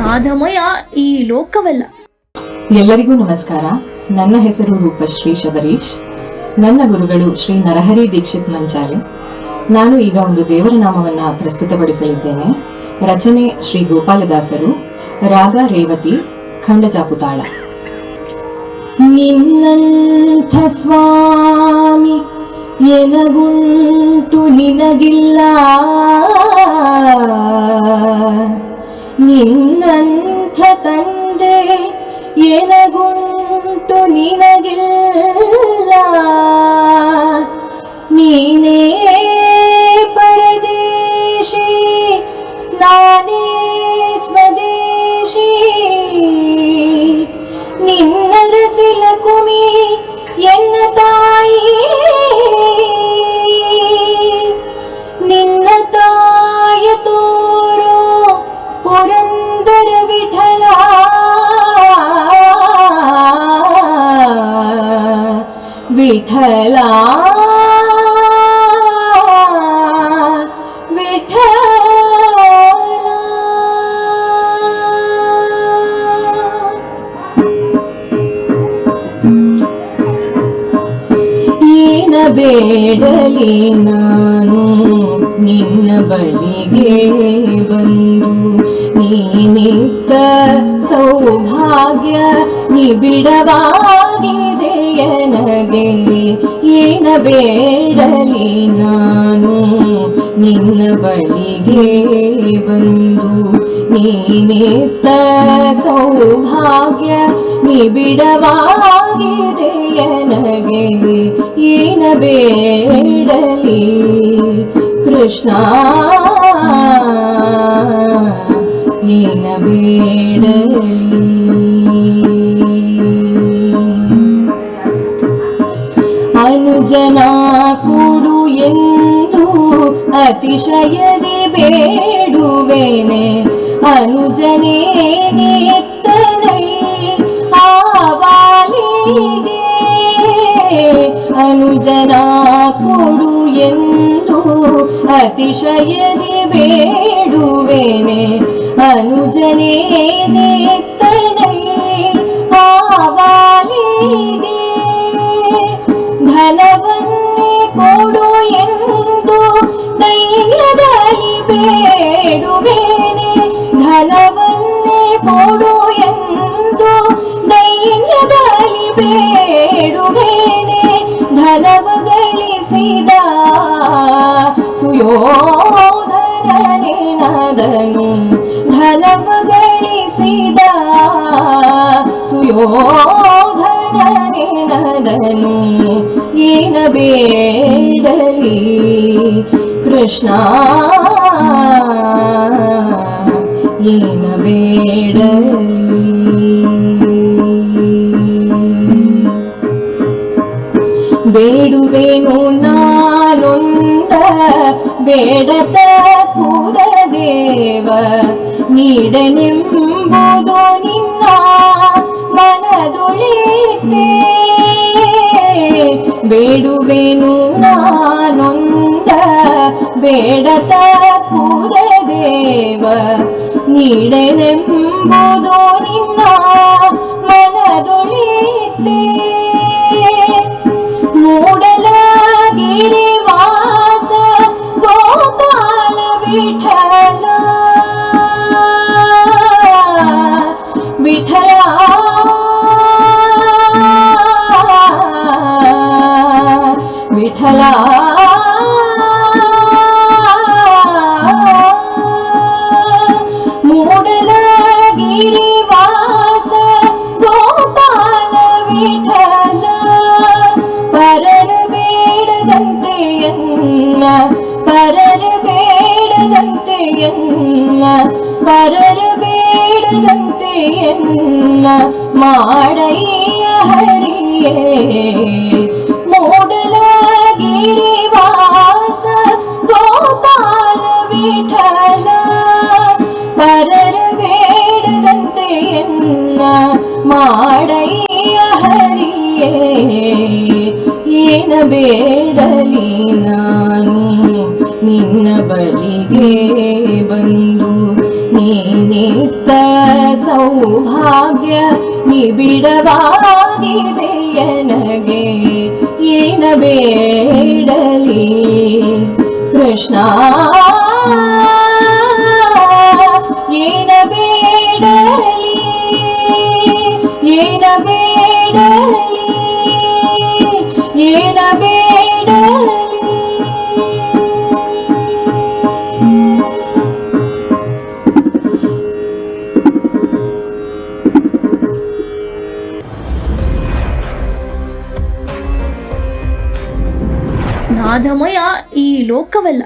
ನಾದಮಯ ಈ ಲೋಕವಲ್ಲ. ಎಲ್ಲರಿಗೂ ನಮಸ್ಕಾರ. ನನ್ನ ಹೆಸರು ರೂಪಶ್ರೀ ಶಬರೀಶ್. ನನ್ನ ಗುರುಗಳು ಶ್ರೀ ನರಹರಿ ದೀಕ್ಷಿತ್ ಮಂಚಾಲೆ. ನಾನು ಈಗ ಒಂದು ದೇವರ ನಾಮವನ್ನ ಪ್ರಸ್ತುತಪಡಿಸಲಿದ್ದೇನೆ. ರಚನೆ ಶ್ರೀ ಗೋಪಾಲದಾಸರು, ರಾಗ ರೇವತಿ ಖಂಡಜಾಪುತಾಳ ನಿನ್ನಂಥ ಸ್ವಾಮಿ, ಎನಗುಂಟು ನಿನಗಿಲ್ಲ. ಎನಗುಂಟು ನಿನಗಿಲ್ಲ. ನೀನೇ ಪರದೇಶಿ, ನಾನೇ ಸ್ವದೇಶಿ. ನಿನ್ನರಸಿಲ ಕುಮಿ ಎನ್ನ ತಾಯಿ. ನಿನ್ನ ತಾಯ ತೋರೋ ಪುರಂದರ ವಿಠಲ. ವಿಠಲ ವಿಠಲ. ಏನ ಬೇಡಲಿ ನಾನು ನಿನ್ನ ಬಳಿಗೆ ಬಂದು ನೀನಿತ್ತ ಸೌಭಾಗ್ಯ ನಿಬಿಡವಾಗಿದೆ ನನಗೆ ಏನ ಬೇಡಲಿ ನಾನು. ನಿನ್ನ ಬಳಿಗೆ ಬಂದು ನೀನೆತ್ತ ಸೌಭಾಗ್ಯ ನಿಬಿಡವಾಗಿದೆ ನನಗೆ ಏನ ಬೇಡಲಿ ಕೃಷ್ಣ. ಏನ ಬೇಡಲಿ ಅನುಜನ ಕೂಡು ಎಂದು ಅತಿಶಯದಿ ಬೇಡುವೆನೆ ಅನುಜನೇ ನಿತ್ತನೈ ಆವಾಲಿಗೆ ಅನುಜನ ಕೊಡು ಎಂದು ಅತಿಶಯದಿ ಬೇಡುವೆನೆ ಅನುಜನೇ ನಿತ್ತನೈ ಆವಾಲಿಗೆ ಧನವನ್ನೇ ಕೊಡು ಎಂದು ಧೈರ್ಯದಲ್ಲಿ ಬೇಡುವೇನೆ. ಧನವನ್ನೇ ಕೊಡು ಎಂದು ಧೈರ್ಯದಲ್ಲಿ ಬೇಡುವೇನೆ. ಧನವ ಗಳಿಸಿದ ಸುಯೋಧನನೇನಾದನು ಧನವ ಗಳಿಸಿದ ಸುಯೋಧನನೇ ಏನ ಬೇಡಲಿ ಕೃಷ್ಣ. ಏನ ಬೇಡಲಿ. ಬೇಡುವೆನು ನಾನೊಂದ ಬೇಡತ ದೇವ ನೀಡನೆಂಬುದು ನಿನ್ನ ಮನದೊಳಿತೆ. ಬೇಡುವೆನು ನಾನೊಂದ ಬೇಡತ ದೇವ ನೀಡೆನೆಂಬುದು ನಿನ್ನ ಮನದೊಳಿತೆ. ವಿಠಲ ಮೂಡಲಗಿರಿ ವಾಸ ಗೋಪಾಲ ವಿಠಲ ಪರರ ಬೇಡದಂತೆ ಎನ್ನ ಪರರ ಬೇಡದಂತೆ ಎನ್ನ ಪರರ ಬೇಡದಂತೆ ಎನ್ನ ಮಾಡಯ್ಯ ಹರಿಯೇ ಎನ್ನ ಮಾಡಯ್ಯ ಹರಿಯೇ, ಏನ ಬೇಡಲಿ ನಾನು? ನಿನ್ನ ಬಳಿಗೆ ಬಂದು ನೀನಿತ್ತ ಸೌಭಾಗ್ಯ ನಿಬಿಡವಾಗಿದೆ ನನಗೆ ಏನ ಬೇಡಲಿ? ಕೃಷ್ಣ ಬೇಡಲಿ ಏನ ಬೇಡಲಿ ನಾದಮಯ ಈ ಲೋಕವೆಲ್ಲ